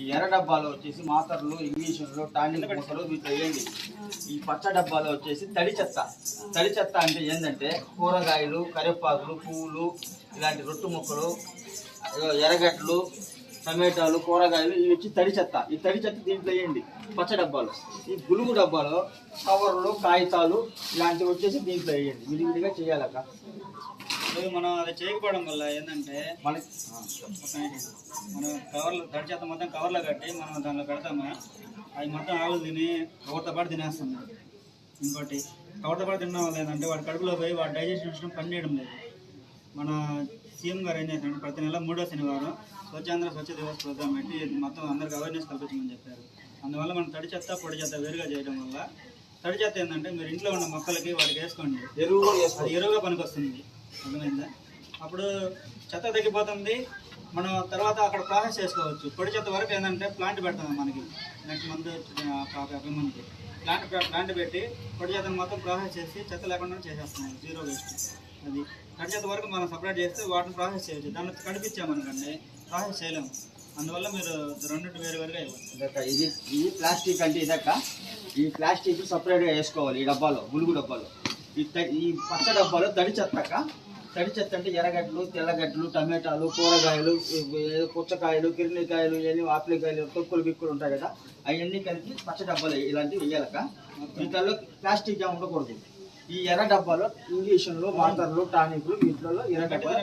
ఈ ఎర్ర డబ్బాలో వచ్చేసి మాతర్లు ఇంగ్లీషులు టానిక్ మూసలు వీటిలో వేయండి ఈ పచ్చ డబ్బాలో వచ్చేసి తడి చెత్త. తడి చెత్త అంటే ఏంటంటే కూరగాయలు కరివేపాకులు పువ్వులు ఇలాంటి రొట్టు మొక్కలు ఎర్రగడ్డలు టమాటాలు కూరగాయలు ఇవి వచ్చి తడి చెత్త. ఈ తడి చెత్త దీంట్లో వేయండి పచ్చ డబ్బాలు. ఈ గులుగు డబ్బాలో కవర్లు కాగితాలు ఇలాంటివి వచ్చేసి దీంట్లో వేయండి విడివిడిగా చేయాలక్క. ఇప్పుడు మనం అది చేయకపోవడం వల్ల ఏంటంటే మనకి. మనం కవర్లు తడి చేత మొత్తం కవర్లో కట్టి మనం దానిలో పెడతాము? అవి మొత్తం ఆవులు తిని కవర్తో పాటు తినేస్తుంది ఇంకోటి కవర్తో పాటు తినడం వల్ల ఏంటంటే వాడి కడుపులో పోయి వాడి డైజెషన్ సిస్టమ్ పని చేయడం లేదు. మన సీఎం గారు ఏం చేశారంటే ప్రతి నెల మూడో శనివారం స్వచ్ఛాంధ్ర స్వచ్ఛ దివస్ ప్రోగ్రామ్ పెట్టి మొత్తం అందరికి అవేర్నెస్ కల్పించమని చెప్పారు. అందువల్ల మనం తడి చెత్త పొడి చెత్త వేరుగా చేయడం వల్ల తడి చెత్త ఏంటంటే మీరు ఇంట్లో ఉన్న మొక్కలకి వాటికి వేసుకోండి. ఎరువు అది ఎరువుగా పనికొస్తుంది. అర్థమైందా? అప్పుడు చెత్త తగ్గిపోతుంది. మనం తర్వాత అక్కడ ప్రాసెస్ చేసుకోవచ్చు. పొడి చెత్త వరకు ఏంటంటే ప్లాంట్ పెడతాం మనకి. నెక్స్ట్ మంత్ మనకి ప్లాంట్ ప్లాంట్ పెట్టి పొడి చెత్తను మొత్తం ప్రాసెస్ చేసి చెత్త లేకుండా చేసేస్తున్నాం జీరో వేస్ట్ అది తడి చెత్త వరకు మనం సపరేట్ చేస్తే వాటిని ప్రాసెస్ చేయొచ్చు. దాన్ని కనిపించామనుకోండి ప్రాసెస్ చేయలేము. అందువల్ల మీరు రెండింటి వేరు వేరుగా ఇవ్వాలి ఇది ఇది ప్లాస్టిక్ అంటే ఇదక్క ఈ ప్లాస్టిక్ సపరేట్గా వేసుకోవాలి ఈ డబ్బాలో గులుగు డబ్బాలో. ఈ ఈ పచ్చ డబ్బాలో తడి చెత్తక తడి చెత్త అంటే ఎర్రగడ్డలు తెల్లగడ్డలు టమాటాలు కూరగాయలు పుచ్చకాయలు కిరినికాయలు ఇవన్నీ ఆపిలికాయలు తొక్కులు బిక్కులు ఉంటాయి కదా అవన్నీ కలిపి పచ్చ డబ్బాలు ఇలాంటివి వేయాలక్క వీటిల్లో ప్లాస్టిక్ జామ్ ఉండకూడదు ఈ ఎర్ర డబ్బాలో ఇంజక్షన్లు వాటర్లు టానిక్లు వీటిలో ఎర్ర డబ్బాలో.